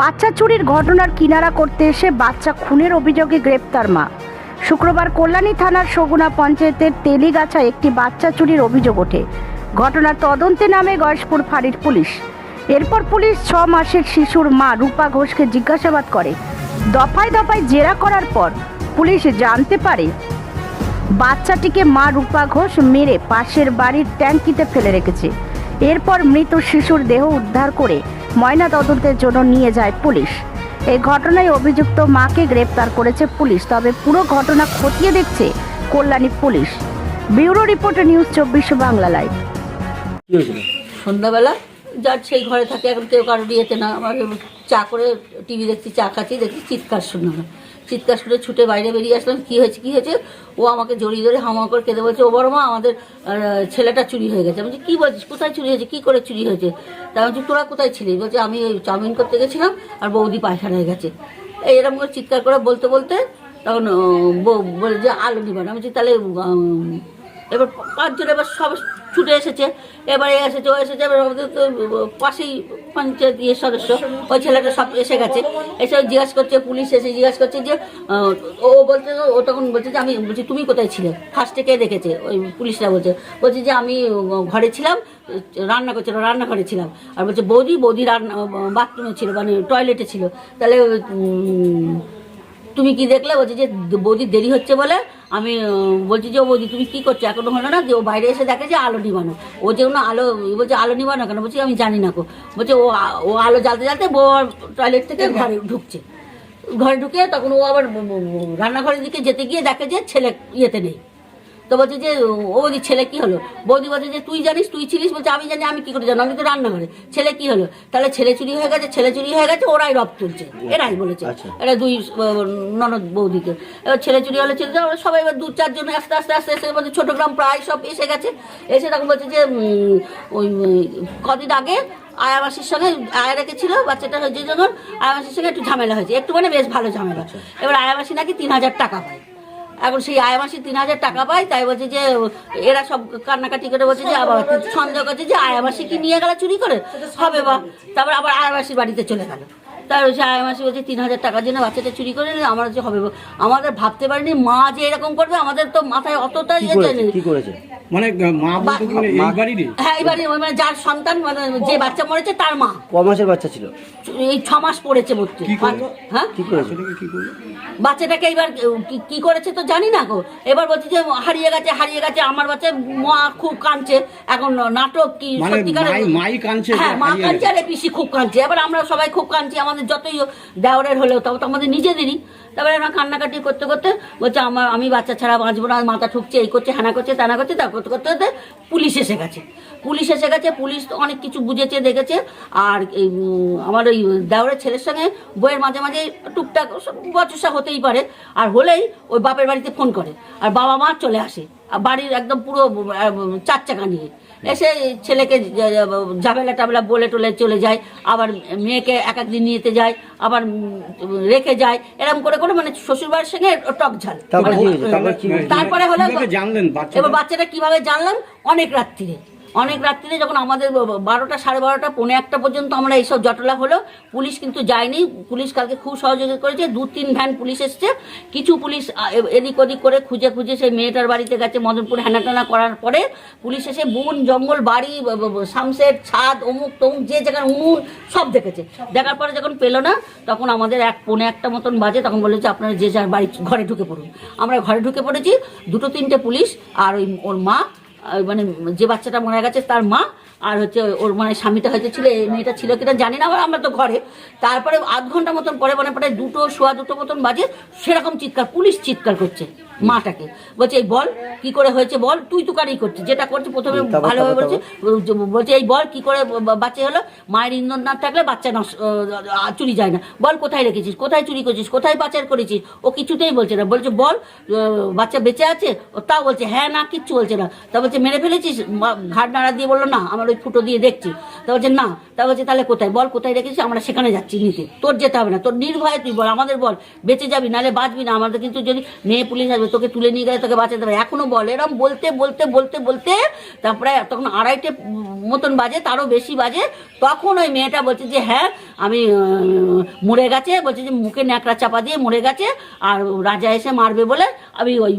বাচ্চা চুরির ঘটনার কিনারা করতে এসে বাচ্চা খুনের অভিযোগে গ্রেপ্তার মা। শুক্রবার কল্যাণী থানার সগুনা পঞ্চায়েতের তেলিগাছা একটি বাচ্চা চুরির অভিযোগ ওঠে। ঘটনার তদন্তে নামে গয়েশপুর ফাঁড়ির পুলিশ। এরপর পুলিশ ছ মাসের শিশুর মা রূপা ঘোষকে জিজ্ঞাসাবাদ করে। দফায় দফায় জেরা করার পর পুলিশ জানতে পারে, বাচ্চাটিকে মা রূপা ঘোষ মেরে পাশের বাড়ির ট্যাঙ্কিতে ফেলে রেখেছে। এরপর মৃত শিশুর দেহ উদ্ধার করে ময়না তদন্তের জন্য নিয়ে যায় পুলিশ। এই ঘটনায় অভিযুক্ত মাকে গ্রেপ্তার করেছে পুলিশ তবে পুরো ঘটনা খতিয়ে দেখছে Kalyani police. Bureau report news চব্বিশ বাংলা লাইভ। কি সন্ধ্যাবেলা যার সেই ঘরে থাকে এখন কেউ কারোর ইয়েতে না আমার চা করে টিভি দেখছি চা খাচ্ছি দেখছি চিৎকার শুনলাম। চিৎকার শুনে ছুটে বাইরে বেরিয়ে আসলাম। কী হয়েছে কী হয়েছে? ও আমাকে জড়িয়ে ধরে হামা করে কেঁদে বলছে, ও বড় মা আমাদের ছেলেটা চুরি হয়ে গেছে। বলছি, কী বলছিস? কোথায় চুরি হয়েছে? কী করে চুরি হয়েছে? তা আমি বলছি, তোরা কোথায় ছিলি? বলছে, আমি ওই চাউমিন করতে গেছিলাম আর বৌদি পায়খানায় গেছে। এই এরকম করে চিৎকার করে বলতে বলতে তখন বলে যে, আলু দিবেন আমি বলছি, তাহলে এবার পাঁচজন এবার সব ছুটে এসেছে, এবারে এসেছে, ও এসেছে, এবার তো পাশেই পঞ্চায়েত ইয়ে সদস্য, ওই ছেলেটা সব এসে গেছে। এসে জিজ্ঞাসা করছে, পুলিশ এসে জিজ্ঞাসা করছে যে ও বলতে ও তখন বলছে যে, আমি বলছি, তুমি কোথায় ছিলে? ফার্স্টে কে দেখেছে? ওই পুলিশরা বলছে বলছে যে, আমি ঘরে ছিলাম, রান্না করছিল রান্নাঘরে ছিলাম। আর বলছে, বৌদি বৌদি রান্না বাথরুমে ছিল মানে টয়লেটে ছিল। তাহলে তুমি কি দেখলে? বলছে যে বৌদি দেরি হচ্ছে বলে আমি বলছি যে বৌদি তুমি কি করছ? এখনও হলো না? যে ও বাইরে এসে দেখে যে আলো নিবানো ও যে কোনো আলো বলছে আলো নিবানো কেন? বলছি আমি জানি না কো বলছে ও ও আলো জ্বালতে জ্বালতে বউ টয়লেট থেকে ঘরে ঢুকছে। ঘরে ঢুকে তখন ও আবার রান্নাঘরের দিকে যেতে গিয়ে দেখে যে ছেলে ইয়েতে নেই। তো বলছে যে ও বলছি ছেলে কি হলো? বৌদি বলছে যে তুই জানিস তুই ছিলিস? বলছে আমি জানি আমি কি করে জানো? আমি তো রান্না করে ছেলে কি হলো? তাহলে ছেলে চুরি হয়ে গেছে ছেলে চুরি হয়ে গেছে ওরাই রব তুলছে। এরাই বলেছে। আচ্ছা। এরা দুই ননদ বৌদিকে। এবার ছেলে চুরি হলে ছেলে ওরা সবাই এবার দু চারজন আস্তে আস্তে আস্তে এসে বলছে ছোট গ্রাম প্রায় সব এসে গেছে। এসে তখন বলছে যে ওই কদিন আগে আয়াবাসীর সঙ্গে আয়া রেখেছিল বাচ্চাটা হয়েছে যখন আয়াবাসীর সঙ্গে একটু ঝামেলা হয়েছে। একটু মানে বেশ ভালো ঝামেলা। এবার আয়াবাসী নাকি তিন হাজার টাকা পায়। এখন সেই আয় মাসে তিন হাজার টাকা পায় তাই বলছে যে এরা সব কান্নাকাটি করে বলছে যে আবার সন্দেহ করছে যে আয় মাসে কি নিয়ে গেল চুরি করে? হবে বা। তারপর আবার আয় মাসির বাড়িতে চলে গেল। তার হচ্ছে আয় মাসি বলছে তিন হাজার টাকার জন্য বাচ্চাটা চুরি করে নিলে আমার যে হবে। আমাদের ভাবতে পারিনি মা যে এরকম করবে আমাদের তো মাথায় অতটা ইয়ে কি করেছে? মানে মা বলতে মানে এই হ্যাঁ মানে যার সন্তান মানে যে বাচ্চা মরেছে তার মা। ক মাসের বাচ্চা ছিল? এই ছ মাস পড়েছে মরতে হ্যাঁ? কি করেছে? কি করল? বাচ্চাটাকে এবার কি- কি করেছে তো জানি না গো। এবার বলছে যে হারিয়ে গেছে হারিয়ে গেছে আমার বাচ্চা মা খুব কাঁদছে। এখন নাটক কি মানে মাই- কাঁদছে হ্যাঁ মা কাঁদছে আর পিসি খুব কাঁদছে। এবার আমরা সবাই খুব কাঁদছি আমাদের যতই দেওয়ারের হলেও তাও তো আমাদের নিজেদেরই। তারপরে আমরা কান্নাকাটি করতে করতে বলছে আমার আমি বাচ্চা ছাড়া বাঁচবো না মাথা ঠুকছে এই করছে হ্যানা করছে তানা করছে তা করতে করতে করতে পুলিশ এসে গেছে। পুলিশ এসে গেছে পুলিশ তো অনেক কিছু বুঝেছে দেখেছে। আর এই, আমার ওই দেওরের ছেলের সঙ্গে বইয়ের মাঝে মাঝে টুকটাক বচসা হতেই পারে। আর হলেই ওই বাপের বাড়িতে ফোন করে। আর বাবা মা চলে আসে। আর বাড়ির একদম পুরো চার চাকা নিয়ে। এসে ছেলেকে ঝামেলা টামেলা বলে টোলে চলে যায় আবার মেয়েকে এক একদিন নিতে যায় আবার রেখে যায় এরকম করে করে মানে শ্বশুরবাড়ির সঙ্গে টক ঝাল। মানে হয়েছে? তারপর হলো এবার বাচ্চাটা কীভাবে জানলাম? অনেক রাত্রিরে। অনেক রাত্রিরে যখন আমাদের বারোটা, সাড়ে বারোটা, পৌনে একটা পর্যন্ত আমরা এইসব জটলা হলো, পুলিশ কিন্তু যায়নি। পুলিশ কালকে খুব সহযোগিতা করেছে। দু তিন ভ্যান পুলিশ এসছে। কিছু পুলিশ এদিক ওদিক করে খুঁজে খুঁজে সেই মেয়েটার বাড়িতে গেছে মদনপুর হেনাটানা করার পরে। পুলিশ এসে বন, জঙ্গল, বাড়ি শামসের ছাদ, অমুক, তমুক, যে জায়গায় উনুন, সব দেখেছে। দেখার পরে যখন পেল না, তখন আমাদের এক, পৌনে একটা মতন বাজে, তখন বলেছে আপনারা যে যার বাড়ি, ঘরে ঢুকে পড়ুন। আমরা ঘরে ঢুকে পড়েছি। দুটো, তিনটে পুলিশ আর ওই, ওর মা মানে যে বাচ্চাটা মারা গেছে তার মা, আর হচ্ছে ওর মানে স্বামীটা হয়তো ছিল, এই মেয়েটা ছিল কিনা জানি না, আমার তো ঘরে। তারপরে আধ ঘণ্টা মতন পরে মানে প্রায় দুটো শোয়া দুটো মতন বাজে, সেরকম চিৎকার, পুলিশ চিৎকার করছে মাটাকে। বলছে এই বল কি করে হয়েছে বল? তুই তুকারি করছিস যেটা করছে প্রথমে ভালোভাবে বলছে বলছে এই বল কি করে বাচ্চা হলো? মায়ের ইন্ধন না থাকলে বাচ্চা চুরি যায় না। বল কোথায় রেখেছিস? কোথায় চুরি করেছিস? কোথায় পাচার করেছিস? ও কিছুতেই বলছে না। বলছে বল বাচ্চা বেঁচে আছে? ও তাও বলছে হ্যাঁ না কিচ্ছু বলছে না। তা বলছে মেরে ফেলেছিস? ঘাট নাড়া দিয়ে বলল না আমার ওই ফুটো দিয়ে দেখছি। তা বলছে না। তা বলছে তাহলে কোথায়? বল কোথায় রেখেছিস? আমরা সেখানে যাচ্ছি নিতে। তোর যেতে হবে না। তোর নির্ভয়ে তুই বল আমাদের বল। বেঁচে যাবি নাহলে বাঁচবি না। আমাদের কিন্তু যদি মেয়ে পুলিশ আসবে তোকে তুলে নিয়ে গেলে তোকে বাঁচাতে দেবে। এখনও বলে এরকম বলতে বলতে বলতে বলতে তারপরে তখন আড়াইটে মতন বাজে তারও বেশি বাজে। তখন ওই মেয়েটা বলছে যে হ্যাঁ আমি মরে গেছে। বলছে যে মুখে ন্যাকড়া চাপা দিয়ে মরে গেছে আর রাজা এসে মারবে বলে আমি ওই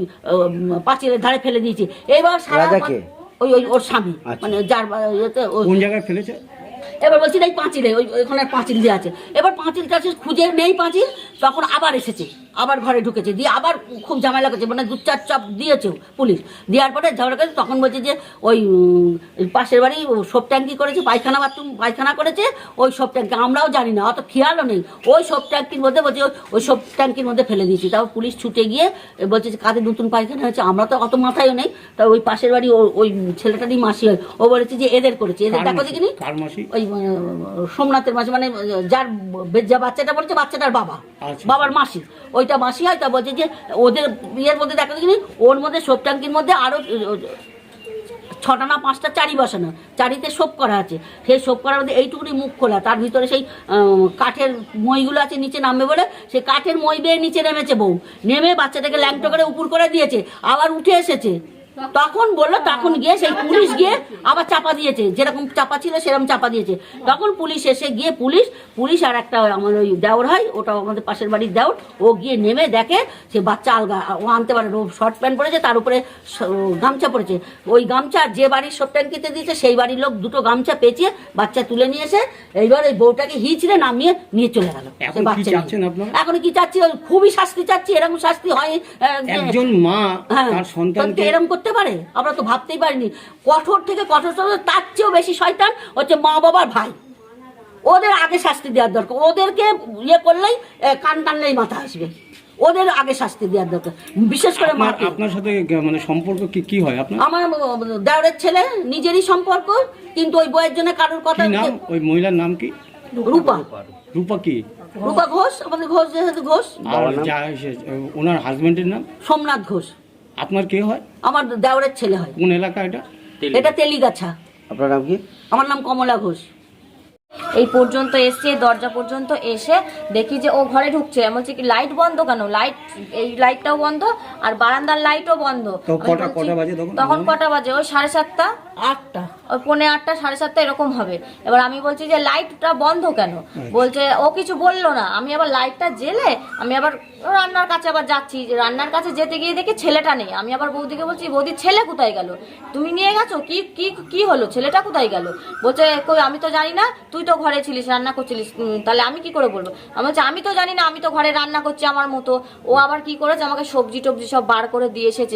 পাঁচিলের ধারে ফেলে দিয়েছি। এবার সারা ওই ওই ওর স্বামী। আচ্ছা। মানে যার কোন জায়গায় ফেলেছে? এবার বলছি না এই পাঁচিলে ওই ওইখানে পাঁচিল দিয়ে আছে। এবার পাঁচিল কাছে খুঁজে নেই পাঁচিল তখন আবার এসেছে। আবার ঘরে ঢুকেছে দিয়ে আবার খুব ঝামেলা করছে মানে দু চার চাপ দিয়েছে পুলিশ। দেওয়ার পরে ঝামেলা করেছে তখন বলছে যে ওই পাশের বাড়ি সব ট্যাঙ্কি করেছে পায়খানা বাথরুম পায়খানা করেছে ওই সব ট্যাঙ্কি আমরাও জানি না অত খেয়ালও নেই। ওই সব ট্যাঙ্কির মধ্যে বলছে ওই- ওই সব ট্যাঙ্কির মধ্যে ফেলে দিয়েছি। তাও পুলিশ ছুটে গিয়ে বলছে যে কাদের নতুন পায়খানা হয়েছে আমরা তো অত মাথায়ও নেই। তা ওই পাশের বাড়ি ওই ছেলেটারই মাসি হয় ও বলেছে যে এদের করেছে এদের কার দেখো? দেখিনি? ওই সোমনাথের মাসি মানে যার যা বাচ্চাটা বলছে বাচ্চাটার বাবা। আচ্ছা। বাবার মাসি। ওইটা মাসি হয়, তা বলছে যে ওদের ইয়ের মধ্যে দেখা দেখিনি ওর মধ্যে সোপ ট্যাঙ্কির মধ্যে আরও ছটা না পাঁচটা চারি বসানো চারিতে সোপ করা আছে। সেই সোপ করার মধ্যে এইটুকুনি মুখ খোলা, তার ভিতরে সেই কাঠের মইগুলো আছে, নিচে নামবে বলে সেই কাঠের মই বেয়ে নিচে নেমেছে বউ। নেমে বাচ্চাটাকে ল্যাংটো করে উপর করে দিয়েছে, আবার উঠে এসেছে। তখন বলল তখন গিয়ে সেই পুলিশ গিয়ে আবার চাপা দিয়েছে। যেরকম চাপা ছিল সেরকম চাপা দিয়েছে। তখন পুলিশ এসে গিয়ে পুলিশ পুলিশ আর একটা আমার ওই দেওর হয় ওটা আমাদের পাশের বাড়ির দেওর ও গিয়ে নেমে দেখে সে বাচ্চা আলগা ও আনতে পারে ও শর্ট প্যান্ট পরেছে তার উপরে গামছা পরেছে। ওই গামছা যে বাড়ির সব ট্যাঙ্কিতে দিয়েছে সেই বাড়ির লোক দুটো গামছা পেঁচিয়ে বাচ্চা তুলে নিয়ে এসে এইবার ওই বউটাকে হিচড়ে নামিয়ে নিয়ে চলে গেল। এখন কি বাচ্চা? এখন চাচ্ছি? খুবই শাস্তি চাচ্ছি এরকম শাস্তি হয় একজন মা হ্যাঁ, তার সন্তানকে এরম করতে পারে? আমরা তো ভাবতেই পারিনি। কঠোর থেকে কঠোর তার চেয়েও বেশি শয়তান হচ্ছে মা বাবার ভাই। ওদের আগে শাস্তি দেওয়ার দরকার। ওদেরকে ইয়ে করলেই কান টানলেই মাথা আসবে। ওদের আগে শাস্তি দেওয়ার দরকার। বিশেষ করে আপনার সাথে মানে সম্পর্ক কি কি হয় আপনার? আমার দেওরের ছেলে নিজেরই সম্পর্ক কিন্তু ওই বইয়ের জন্য কারোর কথা নাম? ওই মহিলার নাম কি? রূপা। রূপা। কি? রূপা ঘোষ আমাদের ঘোষ যেহেতু ঘোষ। ওনার হাজবেন্ডের নাম? সোমনাথ ঘোষ। আপনার কে হয়? আমার দেওরের ছেলে হয়। কোন এলাকা এটা? এটা তেলিগাছা। আপনার নাম কি? আমার নাম কমলা ঘোষ। এই পর্যন্ত এসছে দরজা পর্যন্ত এসে দেখি যে ও ঘরে ঢুকছে। আমি বলছি কি লাইট বন্ধ কেন? লাইট এই লাইটটাও বন্ধ আর বারান্দার লাইটও বন্ধ। কটা- কটা বাজে তখন? তখন কটা বাজে? ওই সাড়ে সাতটা। আটটা। ওই পৌনে আটটা সাড়ে সাতটা এরকম হবে। এবার আমি বলছি যে লাইটটা বন্ধ কেন? বলছে ও কিছু বলল না। আমি আবার লাইটটা জেলে আমি আবার রান্নার কাছে আবার যাচ্ছি। রান্নার কাছে যেতে গিয়ে দেখি ছেলেটা নেই। আমি আবার বৌদিকে বলছি বৌদি ছেলে কোথায় গেল? তুমি নিয়ে গেছো? কি কি কি হলো? ছেলেটা কোথায় গেল? বলছে কই আমি তো জানি না। তুই তো ঘরে ছিলিস রান্না করছিলিস। তাহলে আমি কি করে বলব? আমি বলছি আমি তো জানি না। আমি তো ঘরে রান্না করছি আমার মতো। ও আবার কি করেছে? আমাকে সবজি টবজি সব বার করে দিয়ে এসেছে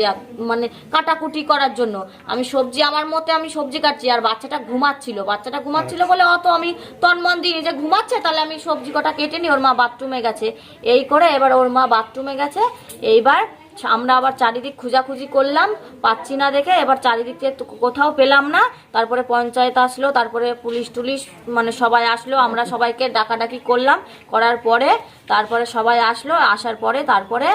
মানে কাটাকুটি করার জন্য। আমি সবজি আমার মতে আমি সবজি কাটছি আর বাচ্চাটা ঘুমাচ্ছিল। বাচ্চাটা ঘুমাচ্ছিল বলে অত আমি তন্মন দিই যে ঘুমাচ্ছে তাহলে আমি সবজি কটা কেটে নিই ওর মা বাথরুমে গেছে। এই করে এবার ওর মা বাথরুমে গেছে। এইবার আমরা আবার চারিদিক খোঁজাখুঁজি করলাম পাচ্ছি না দেখে এবার চারিদিক থেকে কোথাও পেলাম না। তারপরে পঞ্চায়েত আসলো তারপরে পুলিশ টুলিশ মানে সবাই আসলো আমরা সবাইকে ডাকাডাকি করলাম করার পরে তারপরে সবাই আসলো আসার পরে তারপরে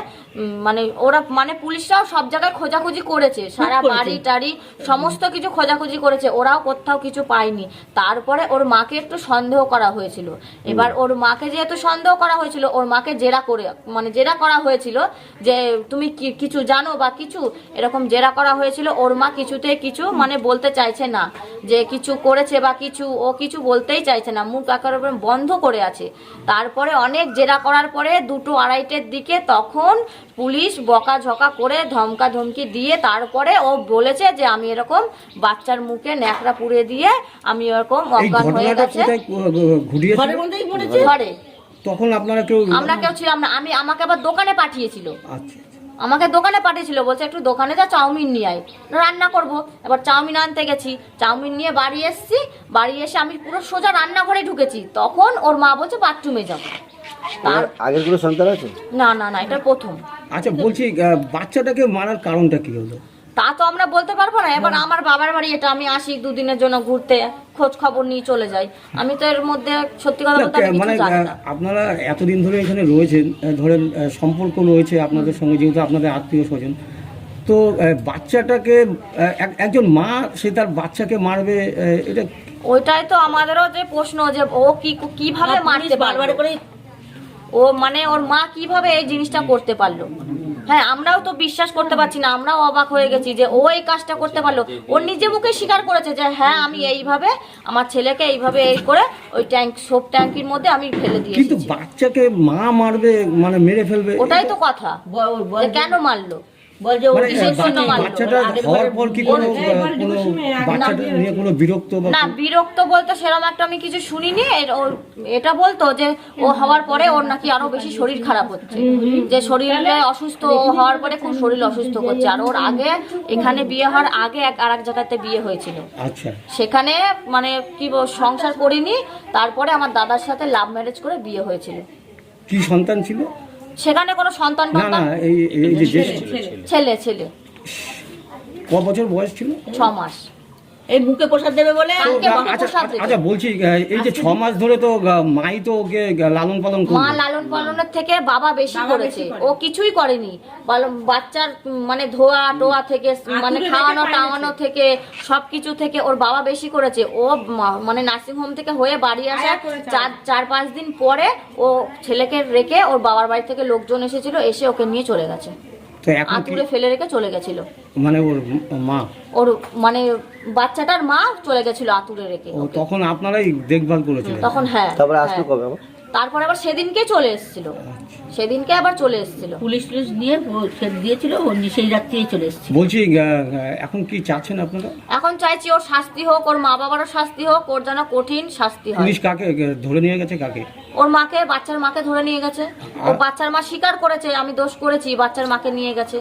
মানে ওরা মানে পুলিশরাও সব জায়গায় খোঁজাখুঁজি করেছে সারা বাড়ি টাড়ি সমস্ত কিছু খোঁজাখুঁজি করেছে ওরাও কোথাও কিছু পায়নি। তারপরে ওর মাকে একটু সন্দেহ করা হয়েছিল। এবার ওর মাকে যেহেতু সন্দেহ করা হয়েছিল ওর মাকে জেরা করে মানে জেরা করা হয়েছিল যে তুমি কিছু জানো বা কিছু? এরকম জেরা করা হয়েছিল ওর মা কিছুতে কিছু মানে বলতে চাইছে না যে কিছু করেছে বা কিছু ও কিছু বলতেই চাইছে না মুখ একেবারে বন্ধ করে আছে। তারপরে অনেক জেরা করার পরে দুটো আড়াইটের দিকে তখন পুলিশ বকাঝকা করে ধমকা ধমকি দিয়ে তারপরে ও বলেছে যে আমি এরকম বাচ্চার মুখে ন্যাকড়া পুড়ে দিয়ে আমি এরকম অজ্ঞান হয়ে গেছে। ঘরে। তখন আপনারা কেউ আমরা কেউ ছিলাম না আমি আমাকে আবার দোকানে পাঠিয়েছিল। আচ্ছা। আমাকে দোকানে পাঠিয়েছিল বলছে একটু দোকানে যা চাউমিন নিয়ে আয়। রান্না করব। এবার চাউমিন আনতে গেছি। চাউমিন নিয়ে বাড়ি এসেছি। বাড়ি এসে আমি পুরো সোজা রান্নাঘরে ঢুকেছি। তখন ওর মা বলছে বাথরুমে যাব তার আগের কোনো সন্তান আছে? না না না এটা প্রথম। আচ্ছা বলছি বাচ্চাটাকে মারার কারণটা কি হলো? তা তো আমরা বলতে পারব না। এবার আমার বাবার বাড়ি এটা আমি আসি দুদিনের জন্য ঘুরতে খোঁজ খবর নিয়ে চলে যাই। আমি তো এর মধ্যে সত্যি কথা বলতে আমি মানে কিছু জানি না। আপনারা এতদিন ধরে এখানে রয়েছেন ধরেন সম্পর্ক রয়েছে আপনাদের সঙ্গে যেহেতু আপনাদের আত্মীয় স্বজন। তো বাচ্চাটাকে এক- একজন মা সে তার বাচ্চাকে মারবে এটা ওইটাই তো আমাদেরও যে প্রশ্ন যে ও কি কীভাবে মারতে বারবার পারবে করে ও মানে ওর মা কীভাবে এই জিনিসটা করতে পারল? হ্যাঁ আমরাও তো বিশ্বাস করতে পারছি না আমরাও অবাক হয়ে গেছি যে ও এই কাজটা করতে পারল। ও নিজে মুখে স্বীকার করেছে যে হ্যাঁ আমি এইভাবে আমার ছেলেকে এইভাবে এই করে ওই ট্যাঙ্ক সোপ ট্যাঙ্কির মধ্যে আমি ফেলে দিয়েছি। কিন্তু বাচ্চাকে মা মারবে মানে মেরে ফেলবে ওটাই তো কথা। কেন মারলো? বল ও মানে কিসের জন্য মারলো? বাচ্চাটা হওয়ার পর কি কোনো কোনো বাচ্চাটা নিয়ে কোনো বিরক্ত বা না বিরক্ত বলতে সেরকম একটা আমি কিছু শুনিনি। ওর এটা বলতো যে ও হওয়ার পরে ওর নাকি আরও বেশি শরীর খারাপ হচ্ছে। যে শরীরে অসুস্থ হওয়ার পরে খুব শরীর অসুস্থ করছে আর ওর আগে এখানে বিয়ে হওয়ার আগে এক আর এক জায়গাতে বিয়ে হয়েছিল। আচ্ছা। সেখানে মানে কি সংসার করিনি। তারপরে আমার দাদার সাথে লাভ ম্যারেজ করে বিয়ে হয়েছিল। কি সন্তান ছিল? সেখানে কোনো সন্তান না না এই এই যে ছেলে ছেলে। ক বছর বয়স ছিল? ছ মাস এই মুখে প্রসাদ দেবে বলে আচ্ছা, আচ্ছা। আচ্ছা বলছি এই যে ছ মাস ধরে তো মাই তো ওকে লালন পালন মা লালন পালনের থেকে বাবা বেশি করেছে। ও কিছুই করেনি। বাচ্চার মানে ধোয়া টোয়া থেকে মানে খাওয়ানো টাওয়ানো থেকে সবকিছু থেকে ওর বাবা বেশি করেছে। ও মা- মানে নার্সিং হোম থেকে হয়ে বাড়ি আসা চার চার পাঁচ দিন পরে ও ছেলেকে রেখে ওর বাবার বাড়ি থেকে লোকজন এসেছিল এসে ওকে নিয়ে চলে গেছে। তো এখন কি? আতুরে ফেলে রেখে চলে গেছিল। মানে ওর মা। ওর মানে বাচ্চাটার মা চলে গেছিল আতুরে রেখে। ও তখন আপনারাই দেখভাল করেছিলেন? তখন হ্যাঁ তারপরে আসলো হ্যাঁ। কবে আবার? তারপরে আবার সেদিনকে চলে এসেছিল। সেদিনকে আবার চলে এসেছিল। পুলিশ টুলিশ নিয়ে ও খেত দিয়েছিল সেই রাত্রেই চলে এসেছে বলছি এখন কি চাচ্ছেন আপনারা? এখন চাইছি ওর শাস্তি হোক ওর মা বাবারও শাস্তি হোক ওর যেন কঠিন শাস্তি হয়। পুলিশ কাকে ধরে নিয়ে গেছে কাকে? ওর মাকে বাচ্চার মাকে ধরে নিয়ে গেছে। ও বাচ্চার মা স্বীকার করেছে আমি দোষ করেছি বাচ্চার মাকে নিয়ে গেছে।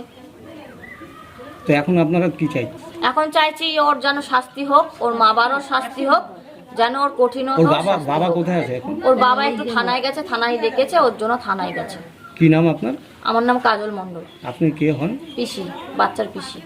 তো এখন আপনারা কি চাই এখন চাইছি ওর যেন শাস্তি হোক ওর মা বাবারও শাস্তি হোক যেন ওর কঠিন ওর বাবা বাবা কোথায় আছে এখন? ওর বাবা একটু থানায় গেছে থানায় দেখেছে ওর জন্য থানায় গেছে। কি নাম আপনার? আমার নাম কাজল মন্ডল আপনি কে হন? পিসি বাচ্চার পিসি।